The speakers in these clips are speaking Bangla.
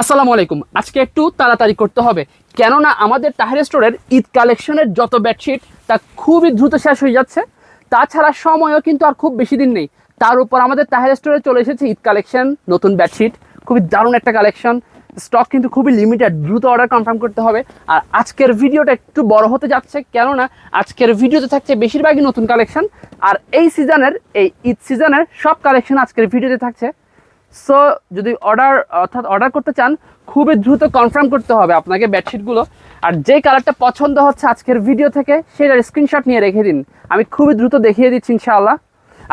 আসসালামু আলাইকুম। আজকে একটু তাড়াতাড়ি করতে হবে। কেননা আমাদের তাহের স্টোরের ঈদ কালেকশনের যত বেডশিট, তা খুবই দ্রুত শেষ হয়ে যাচ্ছে। তাছাড়া সময়ও কিন্তু আর খুব বেশি দিন নেই। তার উপর আমাদের তাহের স্টোরে চলে এসেছে ঈদ কালেকশন, নতুন বেডশিট, খুবই দারুণ একটা কালেকশন। স্টক কিন্তু খুবই লিমিটেড দ্রুত অর্ডার কনফার্ম করতে হবে। আর আজকের ভিডিওটা একটু বড় হতে যাচ্ছে, কেননা আজকের ভিডিওতে থাকছে বেশিরভাগই নতুন কালেকশন। আর এই সিজনের এই ঈদ সিজনের সব কালেকশন আজকের ভিডিওতে থাকছে। সো যদি অর্ডার অর্থাৎ অর্ডার করতে চান, খুবই দ্রুত কনফার্ম করতে হবে আপনাকে বেডশিটগুলো আর যে কালারটা পছন্দ হচ্ছে আজকের ভিডিও থেকে, সেটার স্ক্রিনশট নিয়ে রেখে দিন। আমি খুবই দ্রুত দেখিয়ে দিচ্ছি ইনশাআল্লাহ।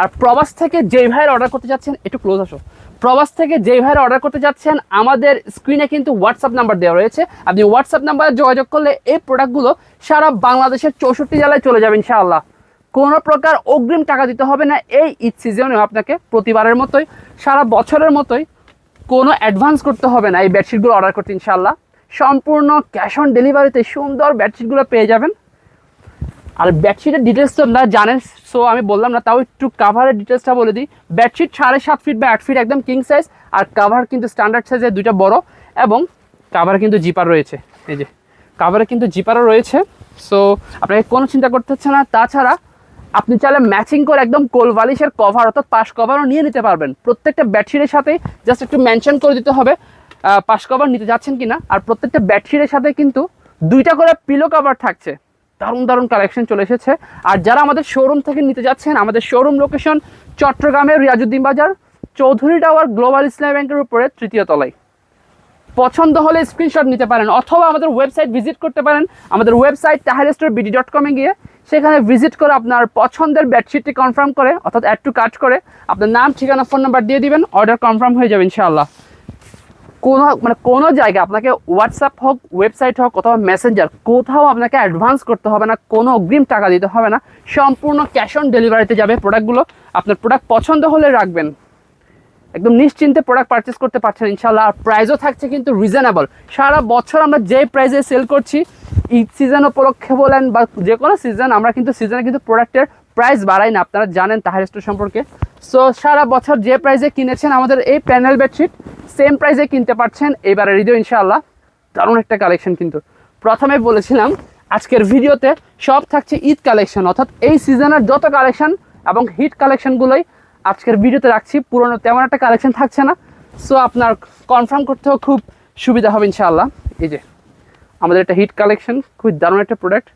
আর প্রবাস থেকে যেই ভাইয়ের অর্ডার করতে যাচ্ছেন, একটু ক্লোজ আসো। প্রবাস থেকে যেই ভাইয়ের অর্ডার করতে যাচ্ছেন, আমাদের স্ক্রিনে কিন্তু হোয়াটসঅ্যাপ নাম্বার দেওয়া রয়েছে। আপনি হোয়াটসঅ্যাপ নাম্বারে যোগাযোগ করলে এই প্রোডাক্টগুলো সারা বাংলাদেশের চৌষট্টি জেলায় চলে যাবে ইনশাআল্লাহ। কোনো প্রকার অগ্রিম টাকা দিতে হবে না। এই ঈদ সিজনেও আপনাকে প্রতিবারের মতোই, সারা বছরের মতোই কোনো অ্যাডভান্স করতে হবে না। এই বেডশিটগুলো অর্ডার করতে ইনশাল্লাহ সম্পূর্ণ ক্যাশ অন ডেলিভারিতে সুন্দর বেডশিটগুলো পেয়ে যাবেন। আর বেডশিটের ডিটেলস তো আপনারা জানেন সো আমি বললাম না, তাও একটু কাভারের ডিটেলসটা বলে দিই। বেডশিট সাড়ে সাত ফিট বা আট ফিট একদম কিং সাইজ আর কাভার কিন্তু স্ট্যান্ডার্ড সাইজের দুইটা বড়, এবং কাভার কিন্তু জিপার রয়েছে। এই যে কাভারে কিন্তু জিপারও রয়েছে সো আপনাকে কোনো চিন্তা করতে হচ্ছে না। তাছাড়া আপনি চাইলে ম্যাচিং করে একদম কোল বালিশের কভার অর্থাৎ পাশ কভারও নিয়ে নিতে পারবেন। প্রত্যেকটা বেডশিটের সাথে জাস্ট একটু মেনশন করে দিতে হবে পাশ কভার নিতে যাচ্ছেন কিনা। আর প্রত্যেকটা বেডশিটের সাথে কিন্তু দুইটা করে পিলো কভার থাকছে। দারুণ দারুণ কালেকশন চলে এসেছে। আর যারা আমাদের শোরুম থেকে নিতে যাচ্ছেন, আমাদের শোরুম লোকেশন চট্টগ্রামের রিয়াজুদ্দিন বাজার, চৌধুরী টাওয়ার গ্লোবাল ইসলামী ব্যাংকের উপরে, তৃতীয় তলায়। পছন্দ হলে স্ক্রিনশট নিতে পারেন, অথবা আমাদের ওয়েবসাইট ভিজিট করতে পারেন। আমাদের ওয়েবসাইট তাহারেস্টোর বিডি ডট কমে গিয়ে সেখানে ভিজিট করে আপনার পছন্দের বেডশিটটি কনফার্ম করে, অর্থাৎ অ্যাড টু কাট করে, আপনার নাম, ঠিকানা ফোন নাম্বার দিয়ে দিবেন অর্ডার কনফার্ম হয়ে যাবে ইনশাআল্লাহ। কোনো মানে কোনো জায়গায়, আপনাকে হোয়াটসঅ্যাপ হোক ওয়েবসাইট হোক, অথবা মেসেঞ্জার কোথাও আপনাকে অ্যাডভান্স করতে হবে না, কোনো অগ্রিম টাকা দিতে হবে না, সম্পূর্ণ ক্যাশ অন ডেলিভারিতে যাবে প্রোডাক্টগুলো আপনার প্রোডাক্ট পছন্দ হলে রাখবেন। একদম নিশ্চিন্তে প্রোডাক্ট পারচেস করতে পারছেন ইনশাল্লাহ আর প্রাইসও থাকছে কিন্তু রিজনেবল সারা বছর আমরা যে প্রাইসে সেল করছি ঈদ সিজন উপলক্ষে বলেন বা যে কোনো সিজন আমরা কিন্তু সিজনে কিন্তু প্রোডাক্টের প্রাইস বাড়াই না। আপনারা জানেন তাহার স্টোর সম্পর্কে। সো সারা বছর যে প্রাইসে কিনেছেন আমাদের এই প্যানেল বেডশিট সেম প্রাইসে কিনতে পারছেন। এবারে হৃদয় ইনশাআল্লাহ। দারুণ একটা কালেকশন কিন্তু। প্রথমে বলেছিলাম, আজকের ভিডিওতে সব থাকছে ঈদ কালেকশন অর্থাৎ এই সিজনের যত কালেকশন এবং হিট কালেকশনগুলোই আজকের ভিডিওতে রাখছি। পুরনো তেমন একটা কালেকশন থাকছে না। সো আপনার কনফার্ম করতেও খুব সুবিধা হবে ইনশাআল্লাহ। এই যে। আমাদের একটা হিট কালেকশন খুবই দারুণ একটা প্রোডাক্ট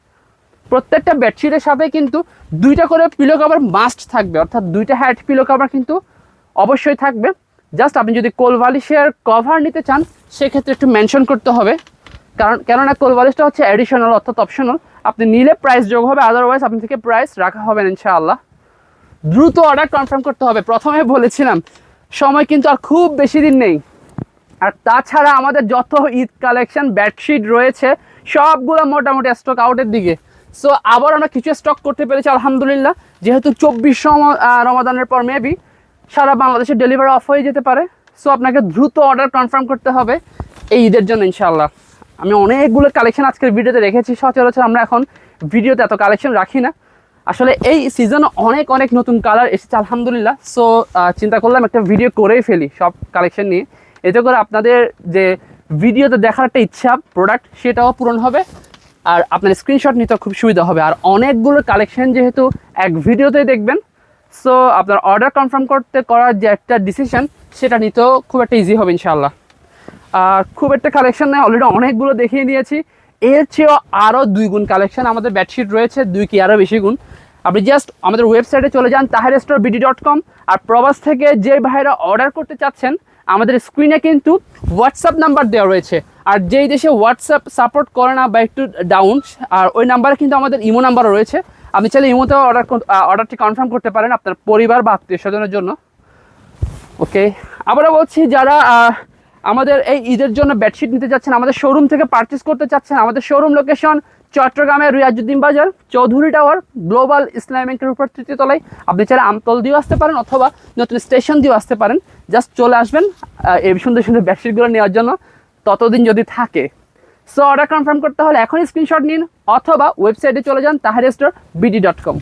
প্রত্যেকটা বেডশিটের সাথে কিন্তু দুইটা করে পিলো কভার মাস্ট থাকবে। অর্থাৎ দুইটা হ্যাড পিলো কভার কিন্তু অবশ্যই থাকবে। জাস্ট আপনি যদি কোল বালিশের কভার নিতে চান, সেক্ষেত্রে একটু মেনশন করতে হবে। কারণ, কেননা কোল বালিশটা হচ্ছে অ্যাডিশনাল অর্থাৎ অপশনাল আপনি নিলে প্রাইস যোগ হবে আদারওয়াইজ আপনি থেকে প্রাইস রাখা হবে ইনশাআল্লাহ। দ্রুত অর্ডার কনফার্ম করতে হবে। প্রথমে বলেছিলাম, সময় কিন্তু আর খুব বেশি দিন নেই। আর তাছাড়া আমাদের যত ঈদ কালেকশন, বেডশিট রয়েছে, সবগুলো মোটামুটি স্টক আউটের দিকে। সো আবার আমরা কিছু স্টক করতে পেরেছি, আলহামদুলিল্লাহ। যেহেতু চব্বিশ রমাদানের পর মেবি সারা বাংলাদেশে ডেলিভারি অফ হয়ে যেতে পারে। সো আপনাকে দ্রুত অর্ডার কনফার্ম করতে হবে এই ঈদের জন্য ইনশাল্লাহ আমি অনেকগুলো কালেকশন আজকের ভিডিওতে রেখেছি, সচরাচর আমরা এখন ভিডিওতে এত কালেকশন রাখি না। আসলে এই সিজনে অনেক অনেক নতুন কালার এসেছে, আলহামদুলিল্লাহ। সো চিন্তা করলাম একটা ভিডিও করেই ফেলি সব কালেকশন নিয়ে। এতে করে আপনাদের যে ভিডিওতে দেখার একটা ইচ্ছা প্রোডাক্ট সেটাও পূরণ হবে। আর আপনার স্ক্রিনশট নিতে খুব সুবিধা হবে। আর অনেকগুলো কালেকশন যেহেতু এক ভিডিওতেই দেখবেন সো আপনার অর্ডার কনফার্ম করতে, করার যে একটা ডিসিশন সেটা নিতেও খুব একটা ইজি হবে ইনশাল্লাহ আর খুব একটা কালেকশন নেই অলরেডি অনেকগুলো দেখিয়ে দিয়েছি। এর চেয়েও আরও দুই গুণ কালেকশন আমাদের বেডশিট রয়েছে, দুই কি আরও বেশি গুণ। আপনি জাস্ট আমাদের ওয়েবসাইটে চলে যান Taher store BD dot com আর প্রবাস থেকে যে ভাইরা অর্ডার করতে চাচ্ছেন আমাদের স্ক্রিনে কিন্তু হোয়াটসঅ্যাপ নাম্বার দেওয়া রয়েছে। আর যেই দেশে হোয়াটসঅ্যাপ সাপোর্ট করে না বা একটু ডাউন আর ওই নাম্বারে কিন্তু আমাদের ইমো নাম্বারও রয়েছে। আপনি চাইলে ইমোতেও অর্ডার অর্ডারটি কনফার্ম করতে পারেন আপনার পরিবার বা আত্মীয় স্বজনের জন্য। ওকে আবারও বলছি, যারা আমাদের এই ঈদের জন্য বেডশিট নিতে যাচ্ছেন, আমাদের শোরুম থেকে পারচেস করতে চাচ্ছেন, আমাদের শোরুম লোকেশন চট্টগ্রামের রিয়াজুদ্দিন বাজার, চৌধুরী টাওয়ার, গ্লোবাল ইসলাম ব্যাংকের উপর তৃতীয় তলায় আপনি চাইলে আমতল দিয়েও আসতে পারেন অথবা নতুন স্টেশন দিয়েও আসতে পারেন। জাস্ট চলে আসবেন এই সুন্দর সুন্দর বেডশিটগুলো নেওয়ার জন্য। ততদিন যদি থাকে। সো অর্ডার কনফার্ম করতে হলে এখনই স্ক্রিনশট নিন অথবা ওয়েবসাইটে চলে যান তাহারে স্টোর বিডি ডট কম